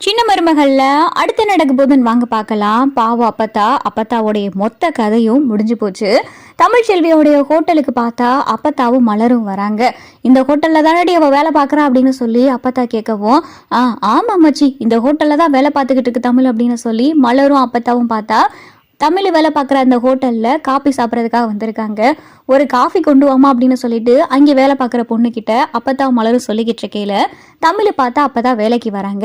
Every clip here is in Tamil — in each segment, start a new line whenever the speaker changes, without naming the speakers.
சின்ன மருமகள்ல அடுத்து நடக்க போதுன்னு வாங்க பார்க்கலாம். பாவம் அப்பத்தா அப்பத்தாவுடைய மொத்த கதையும் முடிஞ்சு போச்சு. தமிழ் செல்வியோடைய ஹோட்டலுக்கு பார்த்தா அப்பத்தாவும் மலரும் வராங்க. இந்த ஹோட்டல்ல தானடி அவ வேலை பார்க்கறா அப்படின்னு சொல்லி அப்பத்தா கேட்கவும் ஆ ஆமா மச்சி இந்த ஹோட்டல்ல தான் வேலை பார்த்துக்கிட்டு இருக்கு தமிழ் அப்படின்னு சொல்லி மலரும் அப்பத்தாவும் பார்த்தா தமிழ் வேலை பார்க்குற அந்த ஹோட்டலில் காஃபி சாப்பிட்றதுக்காக வந்திருக்காங்க. ஒரு காஃபி கொண்டு வாமா அப்படின்னு சொல்லிட்டு அங்கே வேலை பார்க்குற பொண்ணுக்கிட்ட அப்பதான் மலரும் சொல்லிக்கிட்டு இருக்கையில் தமிழ் பார்த்தா அப்போ தான் வேலைக்கு வராங்க.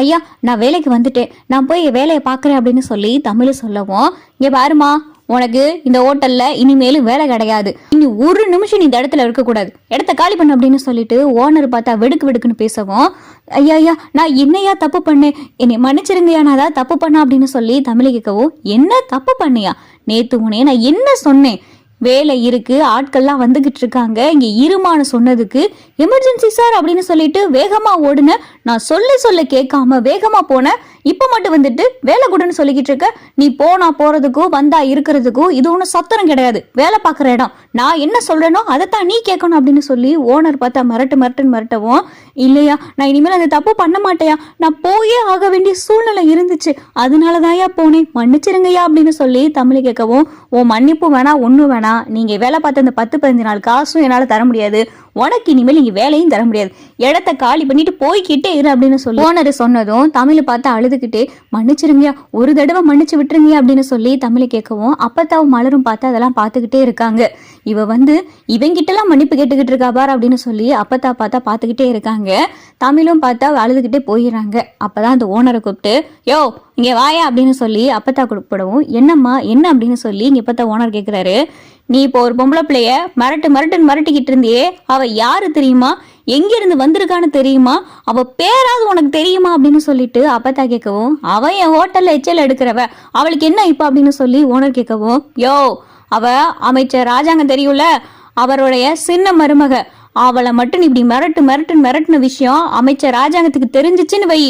ஐயா நான் வேலைக்கு வந்துட்டேன். நான் போய் வேலையை பார்க்குறேன் அப்படின்னு சொல்லி தமிழ் சொல்லவும் இங்கே பாருமா உனக்கு இந்த ஹோட்டல்ல இனிமேலும் வேலை கிடையாது. இனி ஒரு நிமிஷம் நீ இந்த இடத்துல இருக்கக்கூடாது. இடத்த காலி பண்ண அப்படின்னு சொல்லிட்டு ஓனர் பார்த்தா வெடுக்கு வெடுக்குன்னு பேசவும் ஐயா ஐயா நான் என்னையா தப்பு பண்ணேன்? என்னை மன்னிச்சிருங்கய்யா நான் ஏதாவது தப்பு பண்ண? அப்படின்னு சொல்லி தமிழ் கேட்கவும் என்ன தப்பு பண்ணியா? நேத்து உனே நான் என்ன சொன்னேன்? வேலை இருக்கு ஆட்கள்லாம் வந்துகிட்டு இருக்காங்க. இங்க இருமான்னு சொன்னதுக்கு எமர்ஜென்சி சார் அப்படின்னு சொல்லிட்டு வேகமா ஓடுன நான் சொல்ல சொல்ல கேட்காம வேகமா போன இப்போ மட்டும் வந்துட்டு வேலை கூடன்னு சொல்லிக்கிட்டு இருக்க நீ போனா போறதுக்கும் வந்தா இருக்கிறதுக்கும் இது ஒன்றும் சத்திரம் கிடையாது. வேலை பார்க்குற இடம். நான் என்ன சொல்றேனோ அதைத்தான் நீ கேட்கணும் அப்படின்னு சொல்லி ஓனர் பார்த்தா மிரட்டு மிரட்டுன்னு மிரட்டவும் இல்லையா நான் இனிமேல் அந்த தப்பு பண்ண மாட்டேயா? நான் போயே ஆக வேண்டிய சூழ்நிலை இருந்துச்சு. அதனால தான்யா போனேன். மன்னிச்சிருங்கய்யா அப்படின்னு சொல்லி தமிழ் கேட்கவும் உன் மன்னிப்பு வேணா ஒன்றும் வேணாம். நீங்கள் வேலை பார்த்த அந்த பத்து பதினஞ்சு நாள் காசும் என்னால் தர முடியாது. உனக்கு இனிமேல் நீங்கள் வேலையும் தர முடியாது. இடத்த காலி பண்ணிட்டு போய்கிட்டே இரு அப்படின்னு சொல்லி ஓனர் சொன்னதும் தமிழை பார்த்து அழுதுகிட்டே மன்னிச்சிருங்கயா ஒரு தடவை மன்னிச்சு விட்டுருங்க அப்படின்னு சொல்லி தமிழை கேட்கவும் அப்பத்தாவும் மலரும் பார்த்து அதெல்லாம் பார்த்துக்கிட்டே இருக்காங்க. இவ வந்து இவங்கிட்டலாம் மன்னிப்பு கேட்டுக்கிட்டு இருக்கா பார் அப்படின்னு சொல்லி அப்பத்தா பார்த்தா பார்த்துக்கிட்டே இருக்காங்க. தமிழும் பார்த்தா அழுதுகிட்டே போயிடுறாங்க. அப்பதான் அந்த ஓனரை கூப்பிட்டு யோ இங்க வாயா அப்படின்னு சொல்லி அப்பத்தா கூப்பிடவும் என்னம்மா என்ன? அப்படின்னு சொல்லி இங்க பார்த்தா ஓனர் கேட்குறாரு. நீ இப்போ ஒரு பொம்பளை பிள்ளைய மிரட்டு மிரட்டுன்னு மிரட்டிக்கிட்டு இருந்தியே அவ யாரு தெரியுமா? எங்கிருந்து வந்திருக்கான்னு தெரியுமா? அவ பேராவது உனக்கு தெரியுமா அப்படின்னு சொல்லிட்டு அப்பத்தா கேட்கவும் அவ என் ஹோட்டல்ல எச்சல் எடுக்கிறவ அவளுக்கு என்ன இப்போ அப்படின்னு சொல்லி ஓனர் கேட்கவும் யோ அவ அமைச்சர் ராஜாங்கம் தெரியும்ல அவருடைய சின்ன மருமக அவளை மட்டும் இப்படி மிரட்டு மிரட்டுன்னு மிரட்டுன விஷயம் அமைச்சர் ராஜாங்கத்துக்கு தெரிஞ்சிச்சுன்னு வை.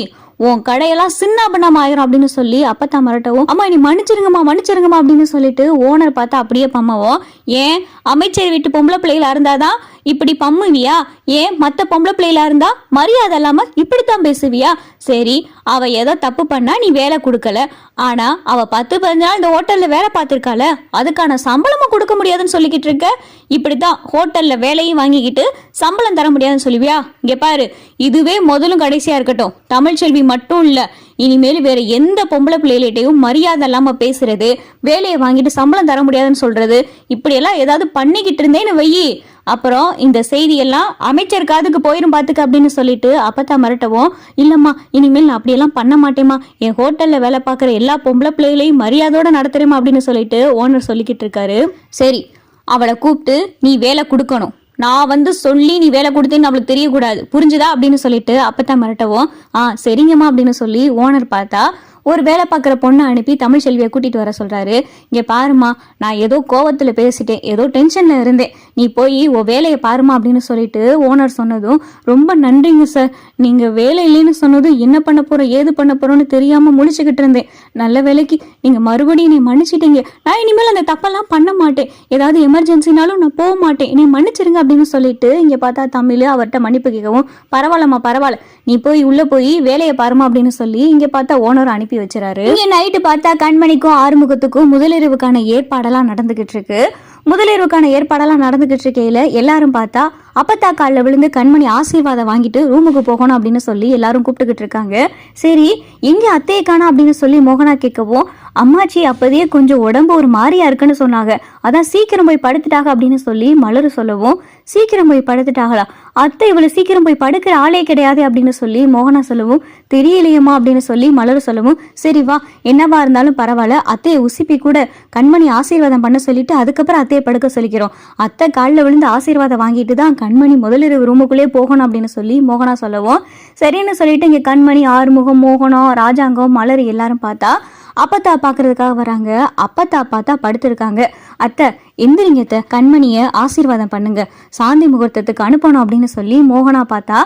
உன் கடையெல்லாம் சின்ன பண்ணாம ஆயிரும் அப்படின்னு சொல்லி அப்பத்தா மிரட்டவும் அம்மா நீ மன்னிச்சிருங்கம்மா மன்னிச்சிருங்கம்மா அப்படின்னு சொல்லிட்டு ஓனர் பார்த்தா அப்படியே பம்மவும் ஏன்? அமைச்சர் வீட்டு பொம்பளை பிள்ளைகளா இருந்தாதான் இப்படி பம்முவியா? ஏன் மற்ற பொம்பளை பிள்ளைகளா இருந்தா மரியாதை இல்லாம இப்படித்தான் பேசுவியா? சரி அவ ஏதோ தப்பு பண்ணா நீ வேலை கொடுக்கல. ஆனா அவ பத்து பதினஞ்சு நாள் இந்த ஹோட்டல்ல வேலை பார்த்துருக்காள அதுக்கான சம்பளமும் கொடுக்க முடியாதுன்னு சொல்லிக்கிட்டு இருக்க. இப்படித்தான் ஹோட்டல்ல வேலையும் வாங்கிக்கிட்டு சம்பளம் தர முடியாதுன்னு சொல்லுவியா? இங்க பாரு இதுவே முதலும் கடைசியா இருக்கட்டும். தமிழ்ச்செல்வி மட்டும் இல்ல இனிமேல் வேற எந்த பொம்பளை பிள்ளைகள்கிட்டையும் மரியாதை இல்லாம பேசுறது வேலையை வாங்கிட்டு சம்பளம் தர முடியாதுன்னு சொல்றது இப்படியெல்லாம் ஏதாவது பண்ணிக்கிட்டு இருந்தேன்னு வையி. அப்புறம் இந்த செய்தியெல்லாம் அமைச்சர் காதுக்கு போயிரும் பார்த்துக்க அப்படின்னு சொல்லிட்டு அப்பத்தா மிரட்டவும் இல்லைம்மா இனிமேல் நான் அப்படியெல்லாம் பண்ண மாட்டேம்மா. என் ஹோட்டலில் வேலை பார்க்குற எல்லா பொம்பளை பிள்ளைகளையும் மரியாதையோட நடத்துறேமா அப்படின்னு சொல்லிட்டு ஓனர் சொல்லிக்கிட்டு இருக்காரு. சரி அவளை கூப்பிட்டு நீ வேலை கொடுக்கணும். நான் வந்து சொல்லி நீ வேலை கொடுத்தேன்னு அவளுக்கு தெரியக்கூடாது. புரிஞ்சுதா அப்படின்னு சொல்லிட்டு அப்பத்தான் மிரட்டவும் ஆ சரிங்கம்மா அப்படின்னு சொல்லி ஓனர் பார்த்தா ஒரு வேலை பார்க்குற பொண்ணை அனுப்பி தமிழ் செல்வியை கூட்டிகிட்டு வர சொல்கிறாரு இங்கே பாருமா நான் ஏதோ கோவத்தில் பேசிட்டேன். ஏதோ டென்ஷனில் இருந்தேன். நீ போய் ஓ வேலையை பாருமா அப்படின்னு சொல்லிட்டு ஓனர் சொன்னதும் ரொம்ப நன்றிங்க சார் நீங்கள் வேலை இல்லைன்னு சொன்னதும் என்ன பண்ண போகிறோம் ஏது பண்ண போகிறோன்னு தெரியாமல் முழிச்சுக்கிட்டு இருந்தேன். நல்ல வேலைக்கு நீங்கள் மறுபடியும் நீ மன்னிச்சிட்டீங்க. நான் இனிமேல் அந்த தப்பெல்லாம் பண்ண மாட்டேன். ஏதாவது எமர்ஜென்சினாலும் நான் போக மாட்டேன். என்னை மன்னிச்சிருங்க அப்படின்னு சொல்லிட்டு இங்கே பார்த்தா தமிழ் அவர்கிட்ட மன்னிப்பு கேட்கவும் பரவாயில்லம்மா பரவாயில்ல. நீ போய் உள்ளே போய் வேலையை பாருமா அப்படின்னு சொல்லி இங்கே பார்த்தா ஓனர் அனுப்பி வச்சுறாரு. இங்க நைட்டு பார்த்தா கண்மணிக்கும் ஆறுமுகத்துக்கும் முதலிரவுக்கான ஏற்பாடெல்லாம் நடந்துகிட்டு இருக்கு. முதலிரவுக்கான ஏற்பாடெல்லாம் நடந்துகிட்டு இருக்கையில எல்லாரும் பார்த்தா அப்பத்தா காலில் விழுந்து கண்மணி ஆசீர்வாதம் வாங்கிட்டு ரூமுக்கு போகணும் அப்படின்னு சொல்லி எல்லாரும் கூப்பிட்டுக்கிட்டு இருக்காங்க. சரி எங்கே அத்தையை காணா அப்படின்னு சொல்லி மோகனா கேட்கவும் அம்மாச்சி அப்போதே கொஞ்சம் உடம்பு ஒரு மாதிரியா இருக்குன்னு சொன்னாங்க. அதான் சீக்கிரம் போய் படுத்துட்டாங்க அப்படின்னு சொல்லி மலர் சொல்லவும் சீக்கிரம் போய் படுத்துட்டாங்களா? அத்தை இவ்வளோ சீக்கிரம் போய் படுக்கிற ஆளே கிடையாது அப்படின்னு சொல்லி மோகனா சொல்லவும் தெரியலையம்மா அப்படின்னு சொல்லி மலர் சொல்லவும் சரி வா என்னவா இருந்தாலும் பரவாயில்ல அத்தையை உசிப்பி கூட கண்மணி ஆசீர்வாதம் பண்ண சொல்லிட்டு அதுக்கப்புறம் அத்தையை படுக்க சொல்லிக்கிறோம். அத்தை காலில் விழுந்து ஆசீர்வாதம் வாங்கிட்டு தான் கண்மணி முதலிரவு ரூமுக்குள்ளே போகணும் அப்படின்னு சொல்லி மோகனா சொல்லவும். சரின்னு சொல்லிட்டு இங்கே கண்மணி ஆறுமுகம் மோகனம் ராஜாங்கம் மலர் எல்லாரும் பார்த்தா அப்பத்தா பார்க்கறதுக்காக வராங்க. அப்பத்தா பார்த்தா படுத்திருக்காங்க. அத்தை எந்திரிங்க அத்தை கண்மணியை ஆசீர்வாதம் பண்ணுங்க. சாந்தி முகூர்த்தத்துக்கு அனுப்பணும் அப்படின்னு சொல்லி மோகனா பார்த்தா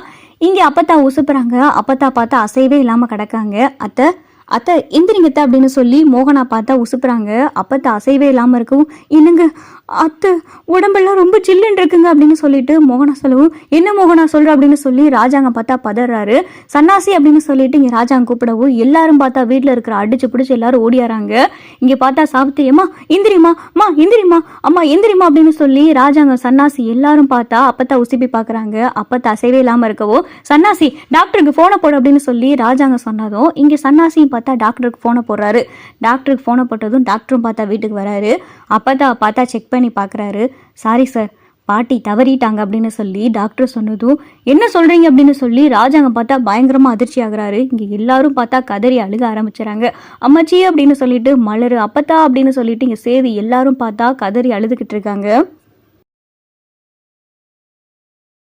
இங்கே அப்பத்தா உசுப்புறாங்க. அப்பத்தா பார்த்தா அசைவே இல்லாமல் கிடக்காங்க. அத்தை அத்தை எந்திரிங்கத்தை அப்படின்னு சொல்லி மோகனா பார்த்தா உசுப்புறாங்க. அப்பத்த அசைவே இல்லாம இருக்கவும் என்னங்க அத்தை உடம்பெல்லாம் ரொம்ப சில்லுன்னு இருக்குங்க அப்படின்னு சொல்லிட்டு மோகனா சொல்லவும் என்ன மோகனா சொல்ற? அப்படின்னு சொல்லி ராஜாங்க பார்த்தா பதறாரு. சன்னாசி அப்படின்னு சொல்லிட்டு இங்க ராஜாங்க கூப்பிடவும் எல்லாரும் பார்த்தா வீட்டில் இருக்கிற அடிச்சு பிடிச்சி எல்லாரும் ஓடியாராங்க. இங்க பார்த்தா சாப்பிட்டியம்மா இந்திரிமா அம்மா எந்திரிமா அம்மா எந்திரிமா அப்படின்னு சொல்லி ராஜாங்க சன்னாசி எல்லாரும் பார்த்தா அப்பத்தா உசுப்பி பார்க்கறாங்க அப்பத்தா அசைவே இல்லாம இருக்கவோ சன்னாசி டாக்டருக்கு ஃபோனை போடு அப்படின்னு சொல்லி ராஜாங்க சொன்னதும் இங்க சன்னாசியும் பார்த்தா டாக்டருக்கு ஃபோனை போடுறாரு. டாக்டருக்கு ஃபோனை போட்டதும் டாக்டரும் பார்த்தா வீட்டுக்கு வராரு. தான் பார்த்தா செக் பண்ணி பார்க்குறாரு. சாரி சார் பாட்டி தவறிட்டாங்க அப்படின்னு சொல்லி டாக்டர் சொன்னதும் என்ன சொல்கிறீங்க அப்படின்னு சொல்லி ராஜாங்க பார்த்தா பயங்கரமாக அதிர்ச்சி ஆகுறாரு. இங்கே எல்லாரும் பார்த்தா கதறி அழுக ஆரம்பிச்சுறாங்க. அம்மாச்சி அப்படின்னு சொல்லிட்டு மலரு அப்பத்தா அப்படின்னு சொல்லிட்டு இங்கே சேதி எல்லாரும் பார்த்தா கதறி அழுதுகிட்டு இருக்காங்க.